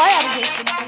bayağı bir geçti.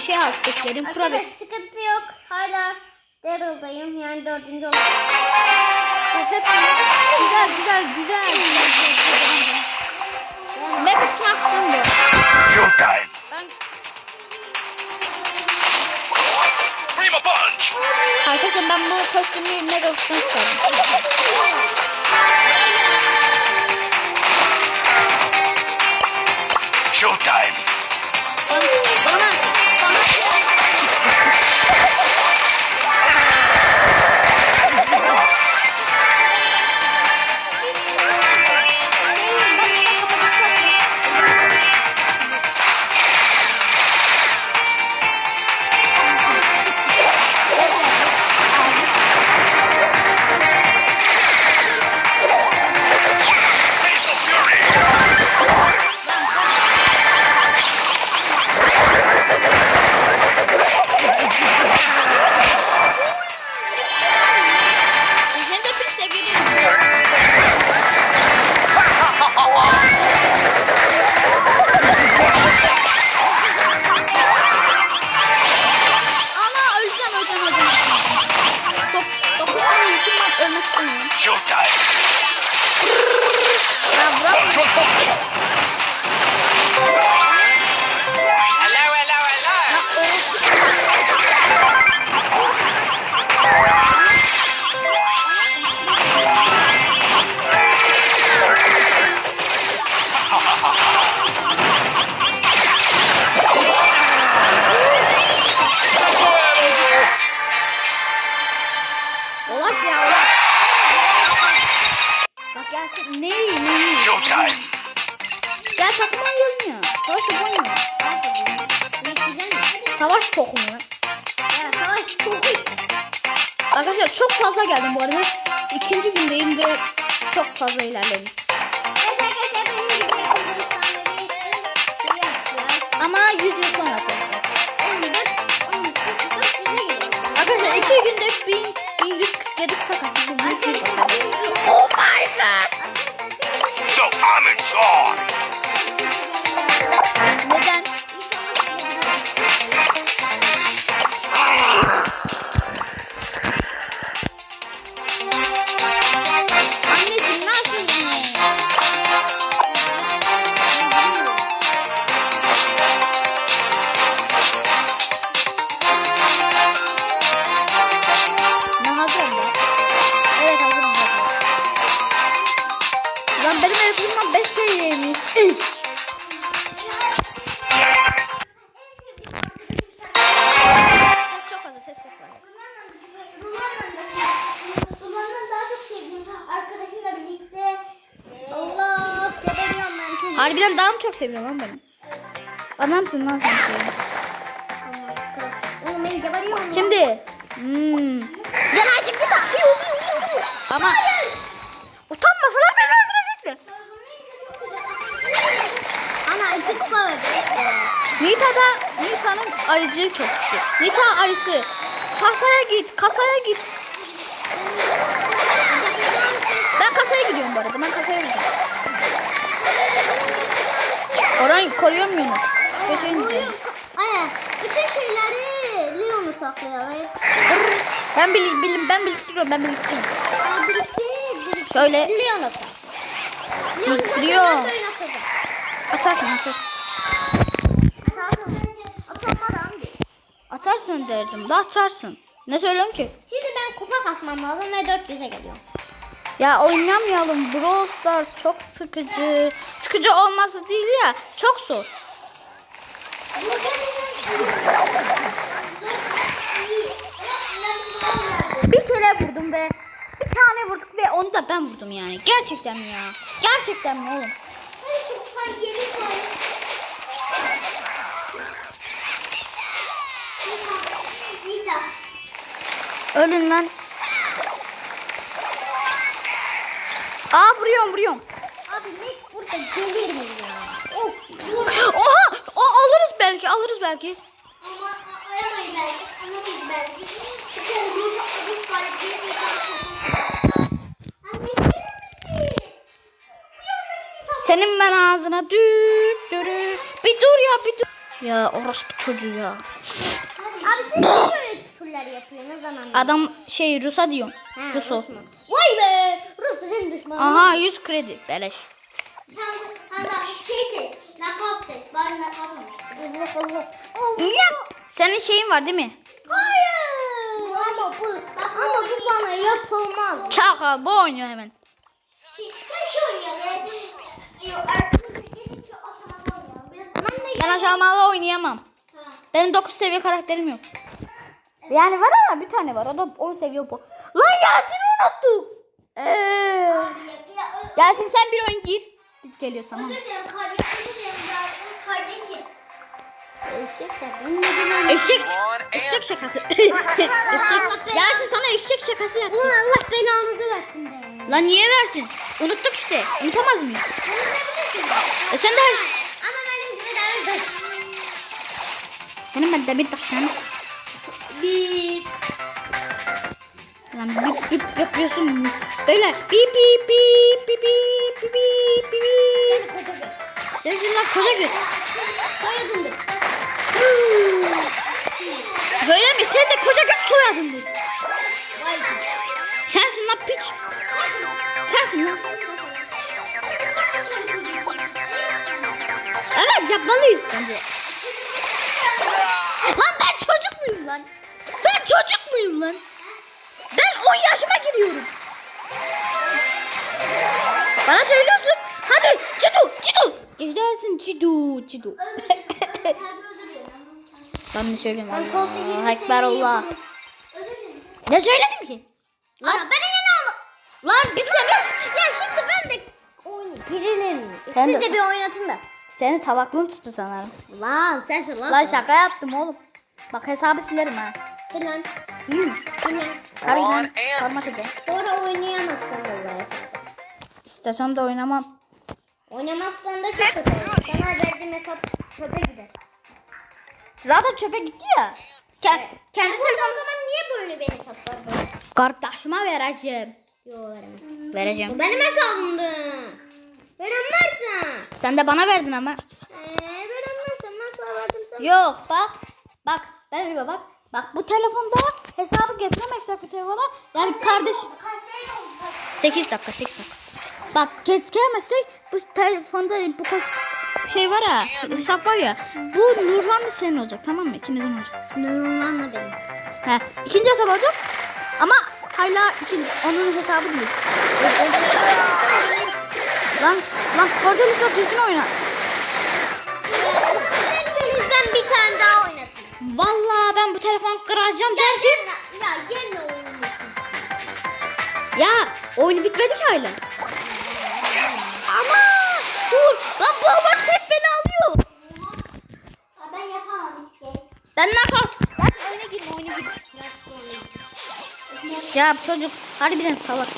Şey eklerim. Krop Arkadaşlar sıkıntı yok. Hala Daryl'dayım. Yani dördüncü olarak. Güzel güzel güzel. Mega atacağım diyor. Showtime. Ben Prima punch. Arkadaşlar ben bu kostümü mega çıkardım. Showtime. Control punch. Hello, hello, hello. Ulaş ya ulaş. Bak gelsin. Ne ne Showtime. Gel takım oynayalım ya. Savaş top oynayalım. Savaş çok mu? Savaş iyi. Arkadaşlar çok fazla geldim bu arada. İkinci gündeyim ve çok fazla ilerledim. Ama 100 yıl sonra arkadaşlar. 14, 13, 44 bize geliyor. Arkadaşlar iki günde 1000, 1147 kupa Harbiden daha mı çok seviyorum lan beni? Adamsın lan sen. Oğlum beni geberiyor mu? Şimdi. Hmm. Yanacık bir daha. Ama. Utanmasalar beni Ana iki kupa verdi. Nita'da Nita'nın ayıcığı çok güçlü. Nita ayısı. Kasaya git, kasaya git. Ben kasaya gidiyorum bu arada. Ben kasaya gidiyorum. Orayı koruyor ineceğiz. Aya bütün şeyleri Leon'u saklayalım. Ben bil, bil, ben biriktiriyorum, ben biriktiriyorum. Aa, birlikte birlikte. Şöyle. Leon'u sak. Leon'u zaten Leon. Atarsın, atarsın. Atarsın derdim. Da atarsın. Ne söylüyorum ki? Şimdi ben kupa kasmam lazım ve 400'e geliyorum. Ya oynamayalım. Brawl Stars çok sıkıcı. Sıkıcı olması değil ya. Çok zor. Bir kere vurdum ve bir tane vurduk ve onu da ben vurdum yani. Gerçekten mi ya? Gerçekten mi oğlum? Ölün lan. Aa vuruyorum vuruyorum. Abi Mac burada gelir mi ya? Of. Oha! O alırız belki alırız belki. Ama a- aramayız belki. Alamayız belki. Çünkü Rus, Rus galibiyet Senin ben ağzına düt dürü. Bir dur ya bir dur. Ya orospu çocuğu ya. Abi niye böyle küfürler yapıyorsun o zaman? Adam şey Rus'a diyorum. Ruso. Vay be! Rus da senin düşmanın. Aha 100 kredi beleş. Şey seç. Nakavt seç. Bari nakavt mı? Allah Allah. Allah. Ya, senin şeyin var değil mi? Hayır. Ama bu, ama bu bana yapılmaz. Çaka bu oynuyor hemen. Ben aşamalı oynayamam. Tamam. Benim 9 seviye karakterim yok. Yani var ama bir tane var. O da 10 seviye bu. Lan Yasin'i unuttuk. Ee. Yasin sen bir oyun gir. Biz geliyoruz tamam mı? Özür dilerim kardeşim. Özür dilerim ya, kardeşim. Eşek bilmediğin Eşek, eşek şakası. eşek. Yasin sana eşek şakası yaptım. Ulan Allah belanızı versin be. Lan niye versin? Unuttuk işte. Unutamaz mıyız? E sen de her... Ama benim gibi derdi. Benim ben demir taşlarınız. Bir. Lan bip bip yapıyorsun. Böyle bip bip bip bip bip bip bip bip bip. Sensin lan koca göt. Soyadın bir. Böyle mi? Sen de koca. Vay be. Sensin lan piç. Sensin lan. Evet yapmalıyız bence. Lan ben çocuk muyum lan? Ben çocuk muyum lan? Ben 10 yaşıma giriyorum. Bana söylüyorsun. Hadi Cidu Cidu. Güzelsin Cidu Cidu. Ben ne söyleyeyim Ben Allah Ekber Allah. Ne söyledim ki? Lan ben yeni oldum. Lan biz seni... Ya şimdi ben de oynayayım. Girilir Sen de Siz de sen- bir oynatın da. Senin salaklığın tuttu sanırım. Lan sensin lan. Lan şaka yaptım oğlum. Bak hesabı silerim ha. Sil lan. Mi? Sil lan. Harbiden parmak ede. Sonra oynayamazsın vallahi. İstesem de oynamam. Oynamazsan da çok kötü olur. Sana verdiğim hesap çöpe gider. Zaten çöpe gitti ya. Kendi, kendi Burada o zaman niye böyle bir hesap var? Kardeşime vereceğim. Yok veremez. Vereceğim. Bu benim hesabımdı. Veremezsen. Sen de bana verdin ama. Eee veremezsen ben sana verdim sana. Yok bak. Bak. Ben bir bak. Bak bu telefonda hesabı getiremezsek bu telefona. Yani kardeş. 8 dakika 8 dakika. Bak getiremezsek bu telefonda bu şey var ya hesap var ya bu Nurhan da senin olacak tamam mı? İkinizin olacak. Nurullan'la benim. He, ikinci hesap olacak ama hala ikinci, onun hesabı değil. Lan lan Cordelus'la düzgün oyna. Ben bir tane daha oynatayım. Vallahi ben bu telefonu kıracağım derken Ya gene oynatayım. ya oyunu bitmedi ki hala. Dur lan bu haber hep beni alıyor. Ben yapamam işte. Ben knockout. Lan oyuna girme oyuna girme. Ya çocuk harbiden salak.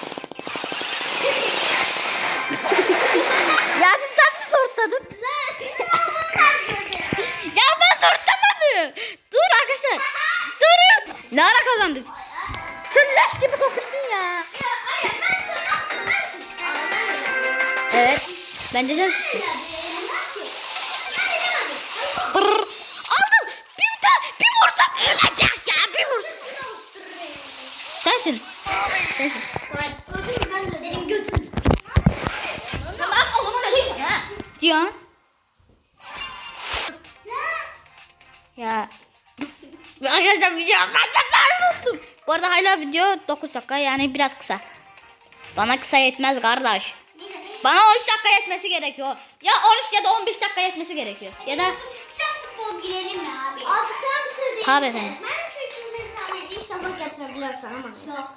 Yasin sen mi sortladın? ya ben sortlamadım. Dur arkadaşlar. Durun. Ne ara kazandık? Sen leş gibi kokundun ya. Evet. Bence sen sıçtın. Aldım. Bir tane bir vursam ölecek ya bir vursam. Sensin. Sensin. Götün. Bak oğluma ne diyorsun ha? Diyorsun. Ya. Arkadaşlar video ben de ben unuttum. Bu arada hala video 9 dakika yani biraz kısa. Bana kısa yetmez kardeş. Bana 13 dakika yetmesi gerekiyor. Ya 13 ya da 15 dakika yetmesi gerekiyor. Ya da futbol girelim mi abi? Abi sen mi söyleyeceksin? Tabii efendim. Ben şu üçüncü sahneyi inşallah getirebilirsin ama. Yok.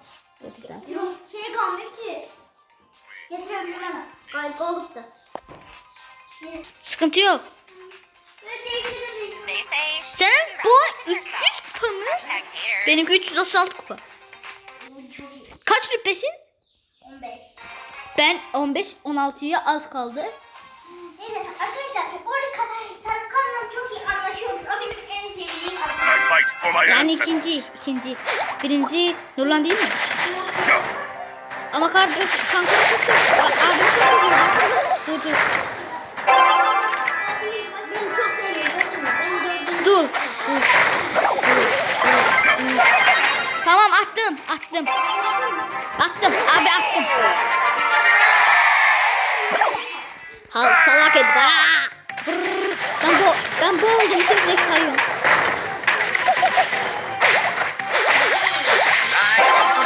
Yok. Şey kalmıyor ki. Getirebilemem. Olup da. Sıkıntı yok. Senin bu 300 kupa mı? Benimki 336 kupa. Kaç rüpesin? 15. Ben 15, 16'ya az kaldı. Neyse arkadaşlar bu arada kan- sen kanla çok iyi anlaşıyoruz. O benim en sevdiğim I arkadaşım. fight for my Yani ikinci, ikinci. Birinci Nurlan değil mi? Ama kardeş, kanka çok seviyor. Abi çok seviyor. Dur dur. Beni çok seviyor gördün mü? Ben gördüm. Dur. Dur. Dur. Dur. Dur. Tamam attım, attım. Attım, abi attım. Hal salak et. Ben bu ben bu için direkt kayıyorum.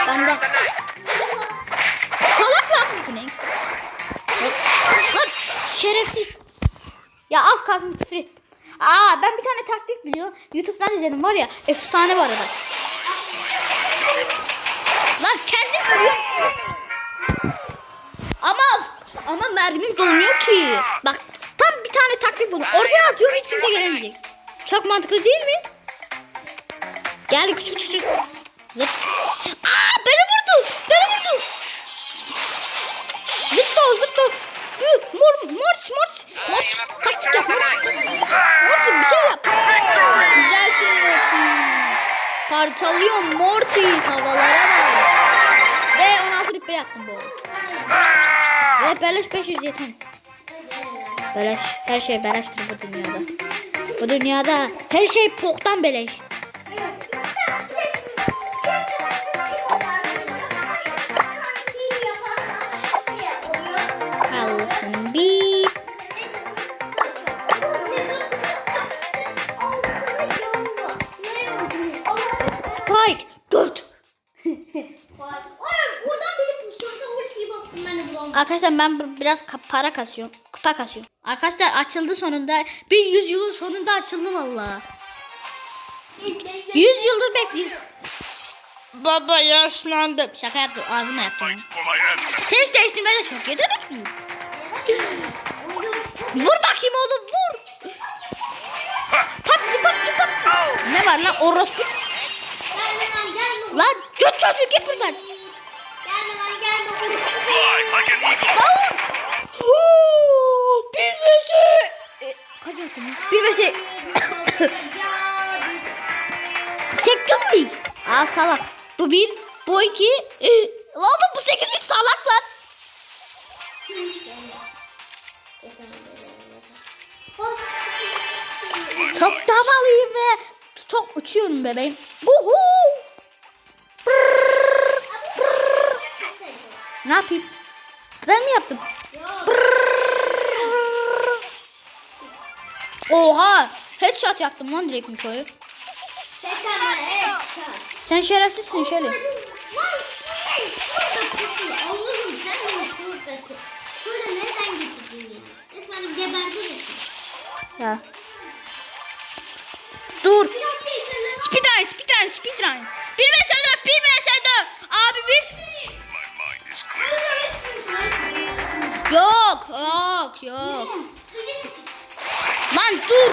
Ben de. Salak lan bu Frank. Lan şerefsiz. Ya az kalsın küfür ettim. Aa ben bir tane taktik biliyorum. YouTube'dan izledim var ya. Efsane var arada. Lan kendim ölüyorum. Ama ama mermim dolmuyor ki. Bak tam bir tane taktik buldum. Ortaya atıyorum hiç kimse gelemeyecek. Çok mantıklı değil mi? Gel küçük küçük. Zıp. Aa beni vurdu. Beni vurdu. Zıpla zıpla. Hı, Mor mor mor mor taktik yap. Mor Mortis bir şey yap. Güzelsin Mortis. Parçalıyor Mortis havalara bak. Ve 16 rütbe yaptım bu Ve beleş 500 yeter. Beleş. Her şey beleştir bu dünyada. Bu dünyada her şey poktan beleş. Haklısın bir. Spike. Dört. Arkadaşlar ben biraz para kasıyorum. Kupa kasıyorum. Arkadaşlar açıldı sonunda. Bir yüz yılın sonunda açıldı valla. Yüz yıldır bekliyorum. Baba yaşlandım. Şaka yaptım. Ağzımla yaptım. Ses değiştirmede çok yetenekliyim. Vur bakayım oğlum vur. Patlı patlı patlı. Ne var lan orospu? Lan göt çocuğu git buradan. Fly like an eagle. Vur. Bir. E, Kaç? Bir. Aa salak. Bu bir, bu iki. E, lan oğlum bu sekiz bir salak lan. Çok davalıyım ve çok uçuyorum bebeğim. Uhu. Ne yapayım? Ben mi yaptım? Oha! Headshot yaptım lan direkt Miko'yu. Sen şerefsizsin getirdin ya? Dur. Speedrun, speedrun, speedrun. 1 vs 4, 1 vs 4. Abi bir. Yok, yok, yok. Lan dur.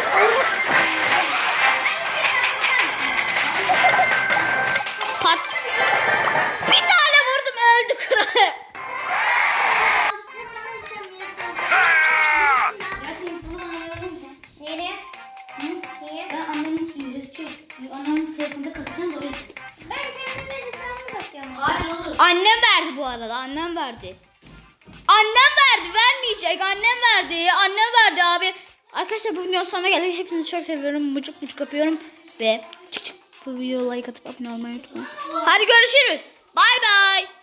Vermeyecek. Annem verdi. Annem verdi abi. Arkadaşlar bu videonun sonuna geldik. Hepinizi çok seviyorum. Mucuk mucuk öpüyorum. Ve çık çık. Bu videoya like atıp abone olmayı unutmayın. Hadi görüşürüz. Bay bay.